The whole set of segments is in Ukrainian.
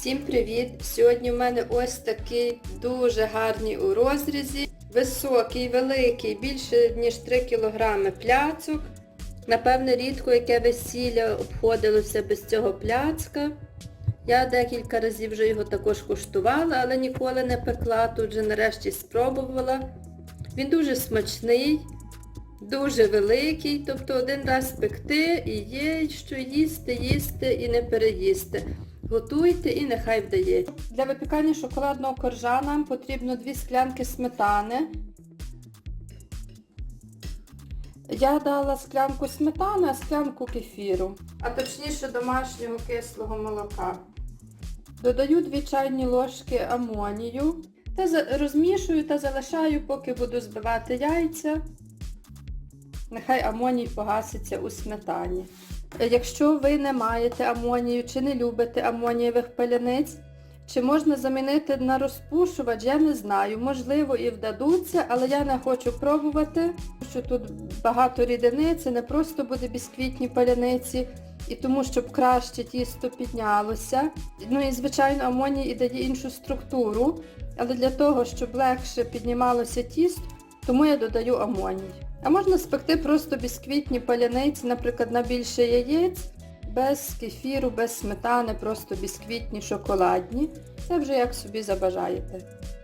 Всім привіт! Сьогодні в мене ось такий дуже гарний у розрізі, високий, великий, більше ніж 3 кг пляцок. Напевне, рідко яке весілля обходилося без цього пляцка. Я декілька разів вже його також куштувала, але ніколи не пекла, тут вже нарешті спробувала. Він дуже смачний, дуже великий, тобто один раз пекти і є що їсти, їсти і не переїсти. Готуйте і нехай вдається. Для випікання шоколадного коржа нам потрібно 2 склянки сметани. Я дала склянку сметани, а склянку кефіру, а точніше домашнього кислого молока. Додаю 2 чайні ложки амонію та розмішую та залишаю, поки буду збивати яйця. Нехай амоній погаситься у сметані. Якщо ви не маєте амонію чи не любите амонієвих паляниць, чи можна замінити на розпушувач, я не знаю. Можливо і вдадуться, але я не хочу пробувати, що тут багато рідини, це не просто буде бісквітні паляниці, і тому, щоб краще тісто піднялося. Ну і звичайно амоній і дає іншу структуру, але для того, щоб легше піднімалося тісто, тому я додаю амоній. А можна спекти просто бісквітні паляниці, наприклад, на більше яєць, без кефіру, без сметани, просто бісквітні шоколадні. Це вже як собі забажаєте.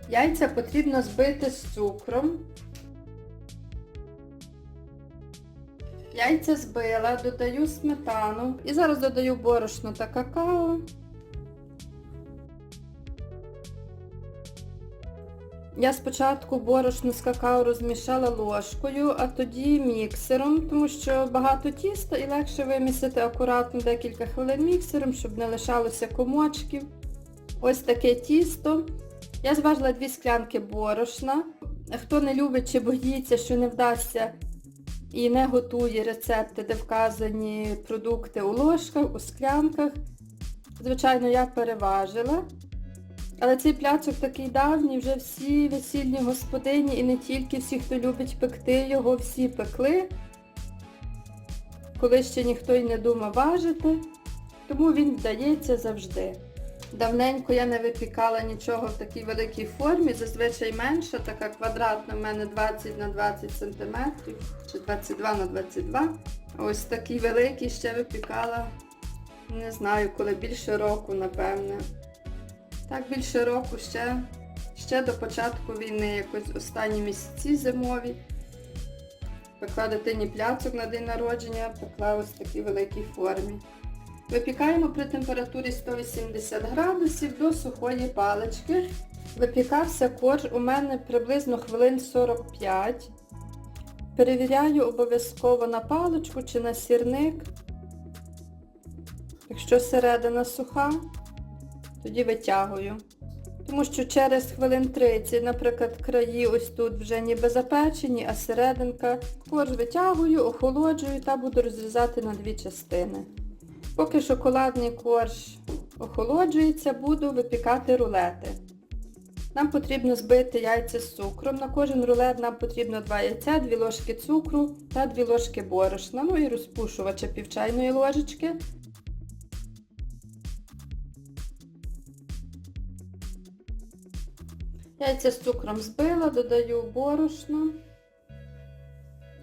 Яйця потрібно збити з цукром. Яйця збила, додаю сметану і зараз додаю борошно та какао. Я спочатку борошно з какао розмішала ложкою, а тоді міксером, тому що багато тіста і легше вимісити акуратно декілька хвилин міксером, щоб не лишалося комочків. Ось таке тісто. Я зважила дві склянки борошна. Хто не любить чи боїться, що не вдасться і не готує рецепти, де вказані продукти у ложках, у склянках. Звичайно, я переважила. Але цей пляцок такий давній, вже всі весільні господині і не тільки всі, хто любить пекти, його всі пекли, коли ще ніхто й не думав важити, тому він вдається завжди. Давненько я не випікала нічого в такій великій формі, зазвичай менша, така квадратна в мене 20 на 20 см, чи 22 на 22 Ось такий великий ще випікала, не знаю, коли більше року, напевне. Так більше року ще, ще до початку війни, якось останні місяці зимові. Пекла дитині пляцок на день народження, пекла ось в такій великій формі. Випікаємо при температурі 180 градусів до сухої палички. Випікався корж у мене приблизно хвилин 45. Перевіряю обов'язково на паличку чи на сірник. Якщо середина суха, тоді витягую. Тому що через хвилин 30, наприклад, краї ось тут вже ніби запечені, а серединка корж витягую, охолоджую та буду розрізати на дві частини. Поки шоколадний корж охолоджується, буду випікати рулети. Нам потрібно збити яйця з цукром. На кожен рулет нам потрібно 2 яйця, 2 ложки цукру та 2 ложки борошна, ну і розпушувача пів чайної ложечки. Яйця з цукром збила, додаю борошно,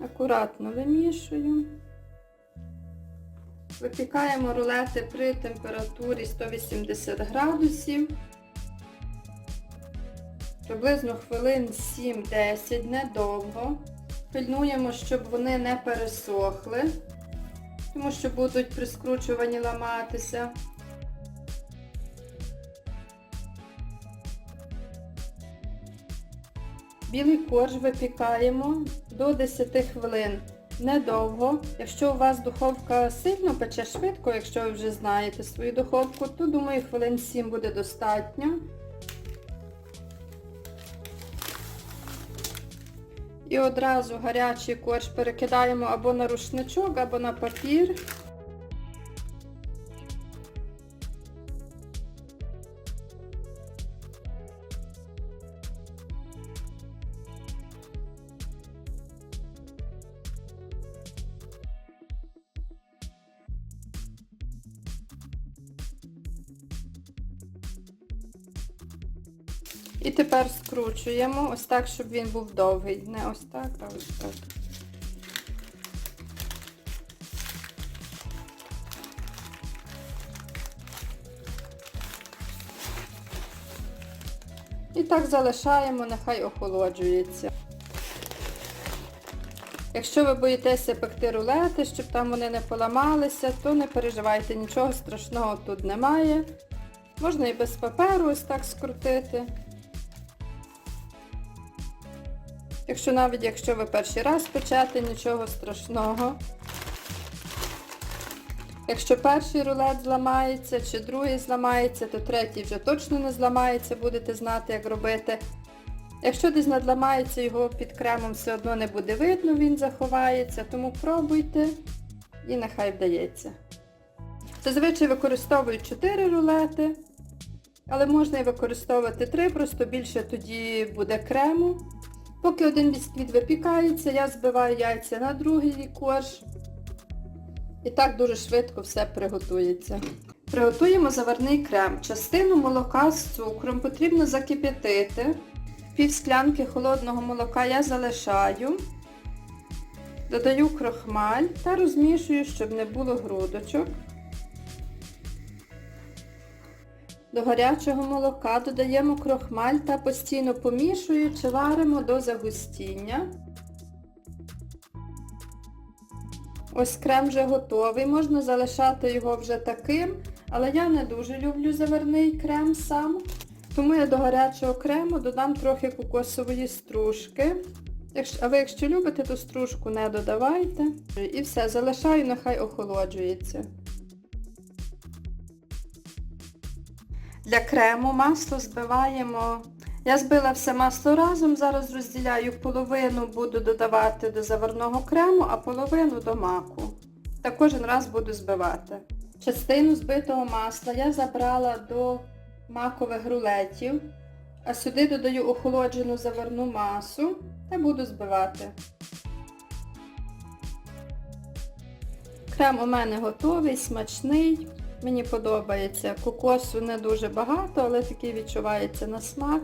акуратно вимішую. Випікаємо рулети при температурі 180 градусів. Приблизно хвилин 7-10, недовго. Пильнуємо, щоб вони не пересохли, тому що будуть при скручуванні ламатися. Білий корж випікаємо до 10 хвилин. Недовго. Якщо у вас духовка сильно пече швидко, якщо ви вже знаєте свою духовку, то думаю хвилин 7 буде достатньо. І одразу гарячий корж перекидаємо або на рушничок, або на папір. І тепер скручуємо ось так, щоб він був довгий. Не ось так, а ось так. І так залишаємо, нехай охолоджується. Якщо ви боїтеся пекти рулети, щоб там вони не поламалися, то не переживайте, нічого страшного тут немає. Можна і без паперу ось так скрутити. Якщо навіть якщо ви перший раз печете, нічого страшного. Якщо перший рулет зламається чи другий зламається, то третій вже точно не зламається, будете знати, як робити. Якщо десь надламається, його під кремом все одно не буде видно, він заховається, тому пробуйте і нехай вдається. Зазвичай використовують 4 рулети, але можна і використовувати 3, просто більше тоді буде крему. Поки один бісквіт випікається, я збиваю яйця на другий корж. І так дуже швидко все приготується. Приготуємо заварний крем. Частину молока з цукром потрібно закип'ятити. Пів склянки холодного молока я залишаю. Додаю крохмаль та розмішую, щоб не було грудочок. До гарячого молока додаємо крохмаль та постійно помішуючи, варимо до загустіння. Ось крем вже готовий, можна залишати його вже таким, але я не дуже люблю заварний крем сам. Тому я до гарячого крему додам трохи кокосової стружки. А ви якщо любите, то стружку не додавайте. І все, залишаю, нехай охолоджується. Для крему масло збиваємо. Я збила все масло разом, зараз розділяю половину, буду додавати до заварного крему, а половину до маку. Та кожен раз буду збивати. Частину збитого масла я забрала до макових рулетів, а сюди додаю охолоджену заварну масу та буду збивати. Крем у мене готовий, смачний. Мені подобається. Кокосу не дуже багато, але такий відчувається на смак.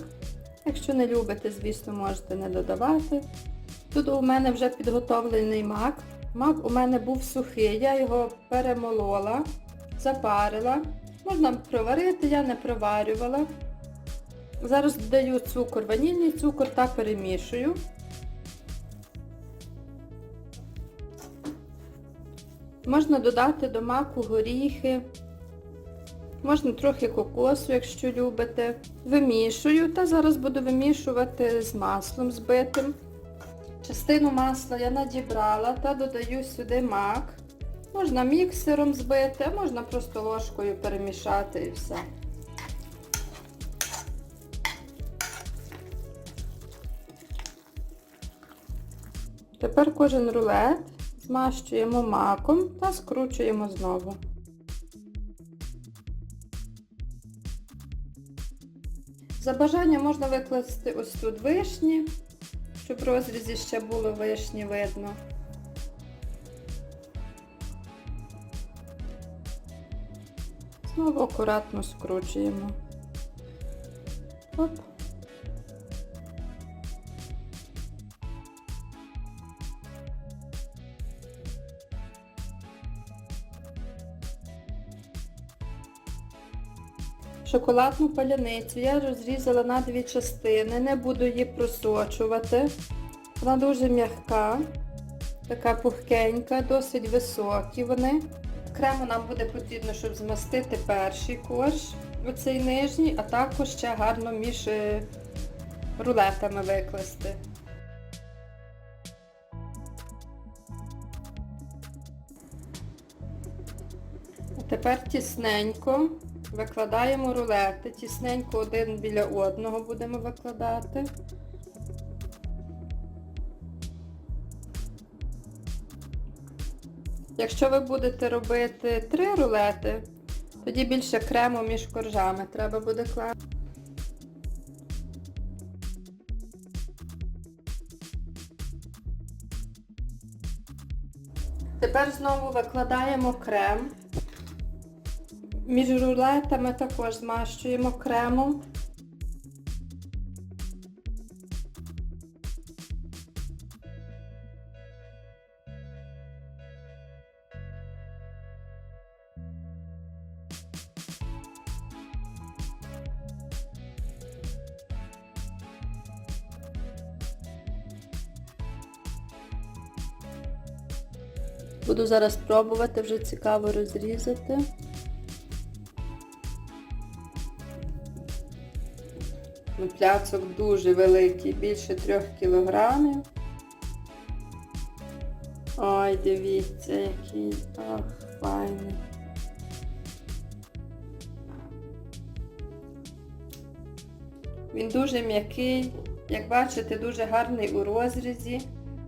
Якщо не любите, звісно, можете не додавати. Тут у мене вже підготовлений мак. Мак у мене був сухий, я його перемолола, запарила. Можна проварити, я не проварювала. Зараз додаю цукор, ванільний цукор та перемішую. Можна додати до маку горіхи. Можна трохи кокосу, якщо любите. Вимішую та зараз буду вимішувати з маслом збитим. Частину масла я надібрала та додаю сюди мак. Можна міксером збити, можна просто ложкою перемішати і все. Тепер кожен рулет змащуємо маком та скручуємо знову. За бажанням можна викласти ось тут вишні, щоб в розрізі ще було вишні видно. Знову акуратно скручуємо. Оп. Шоколадну паляницю я розрізала на дві частини, не буду її просочувати. Вона дуже м'яка, така пухкенька, досить високі вони. Окремо нам буде потрібно, щоб змастити перший корж, оцей нижній, а також ще гарно між е, рулетами викласти. Тепер тісненько викладаємо рулети. Тісненько один біля одного будемо викладати. Якщо ви будете робити три рулети, тоді більше крему між коржами треба буде класти. Тепер знову викладаємо крем. Між рулетами також змащуємо кремом. Буду зараз пробувати вже цікаво розрізати. Пляцок дуже великий, більше трьох кілограмів. Ой, дивіться, який ах, файний. Він дуже м'який, як бачите, дуже гарний у розрізі,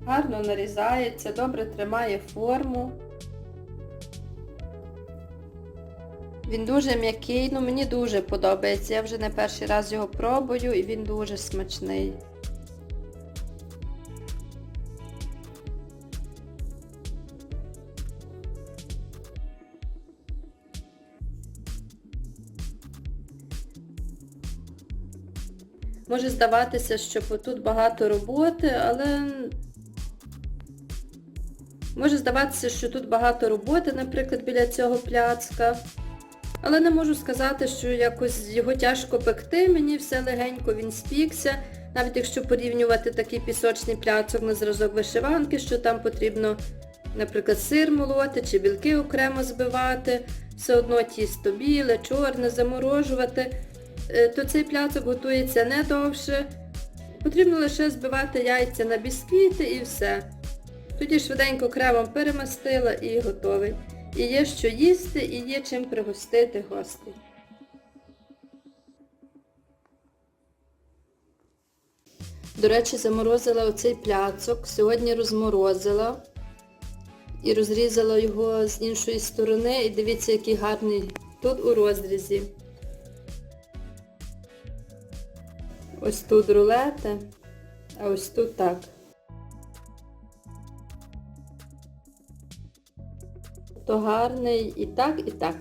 гарно нарізається, добре тримає форму. Він дуже м'який, ну мені дуже подобається. Я вже не перший раз його пробую і він дуже смачний. Може здаватися, що тут багато роботи, але може здаватися, що тут багато роботи, наприклад, біля цього пляцка. Але не можу сказати, що якось його тяжко пекти, мені все легенько він спікся. Навіть якщо порівнювати такий пісочний пляцок на зразок вишиванки, що там потрібно, наприклад, сир молоти чи білки окремо збивати, все одно тісто біле, чорне, заморожувати, е, то цей пляцок готується не довше. Потрібно лише збивати яйця на бісквіти і все. Тоді швиденько кремом перемастила і готовий. І є що їсти, і є чим пригостити гостей. До речі, заморозила оцей пляцок. Сьогодні розморозила і розрізала його з іншої сторони. І дивіться, який гарний тут у розрізі. Ось тут рулети, а ось тут так. То гарний і так, і так.